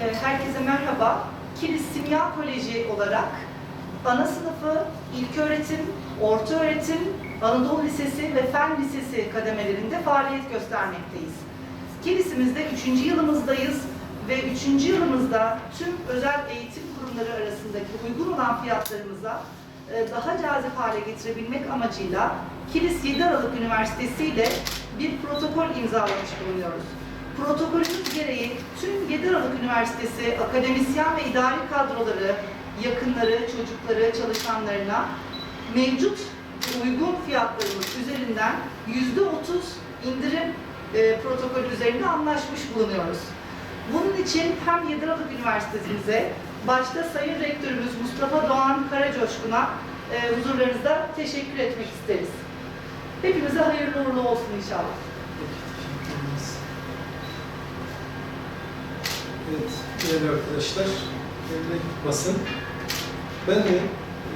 Ee, Herkese merhaba. Kilis Simya Koleji olarak ana sınıfı, ilköğretim, orta öğretim, Anadolu Lisesi ve Fen Lisesi kademelerinde faaliyet göstermekteyiz. Kilis'imizde 3. yılımızdayız ve 3. yılımızda tüm özel eğitim kurumları arasındaki uygun olan fiyatlarımıza e, daha cazip hale getirebilmek amacıyla Kilis 7 Aralık Üniversitesi ile bir protokol imzalamış bulunuyoruz. Protokolümüz gereği tüm 7 Aralık Üniversitesi akademisyen ve idari kadroları, yakınları, çocukları, çalışanlarına mevcut uygun fiyatlarımız üzerinden yüzde otuz indirim e, protokolü üzerinde anlaşmış bulunuyoruz. Bunun için hem 7 Aralık Üniversitesi'mize, başta Sayın Rektörümüz Mustafa Doğan Karacoşkun'a e, huzurlarınızda teşekkür etmek isteriz. Hepimize hayırlı uğurlu olsun inşallah. Evet, değerli arkadaşlar, değerli basın. Ben de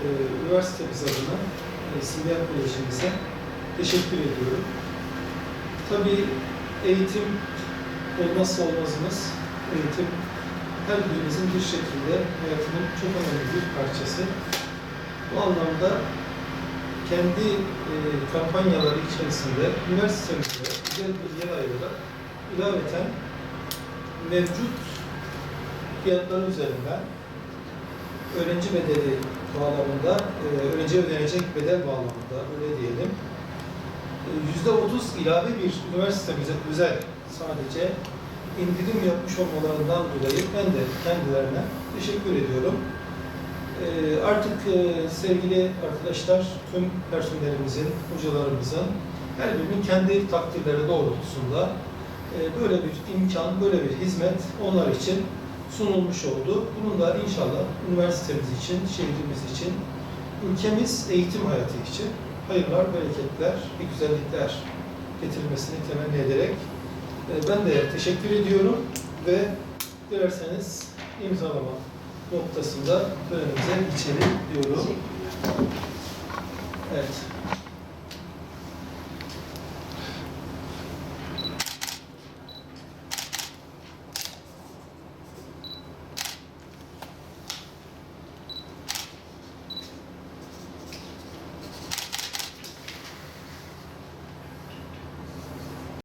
e, üniversitemiz adına e, Simya Kolejimize teşekkür ediyorum. Tabii eğitim olmazsa olmazımız. Eğitim her birimizin bir şekilde hayatının çok önemli bir parçası. Bu anlamda kendi e, kampanyaları içerisinde üniversitemizde güzel bir yer ayırarak ilaveten mevcut fiyatları üzerinden öğrenci bedeli bağlamında, e, öğrenciye ödenecek bedel bağlamında öyle diyelim, e, yüzde otuz ilave bir üniversitemize özel sadece indirim yapmış olmalarından dolayı ben de kendilerine teşekkür ediyorum. E, Artık e, sevgili arkadaşlar, tüm personelimizin, hocalarımızın her birinin kendi takdirleri doğrultusunda böyle bir imkan, böyle bir hizmet onlar için sunulmuş oldu. Bunun da inşallah üniversitemiz için, şehrimiz için, ülkemiz eğitim hayatı için hayırlar, bereketler ve güzellikler getirilmesini temenni ederek e, ben de teşekkür ediyorum ve dilerseniz imzalama noktasında törenimize geçelim diyorum. Evet.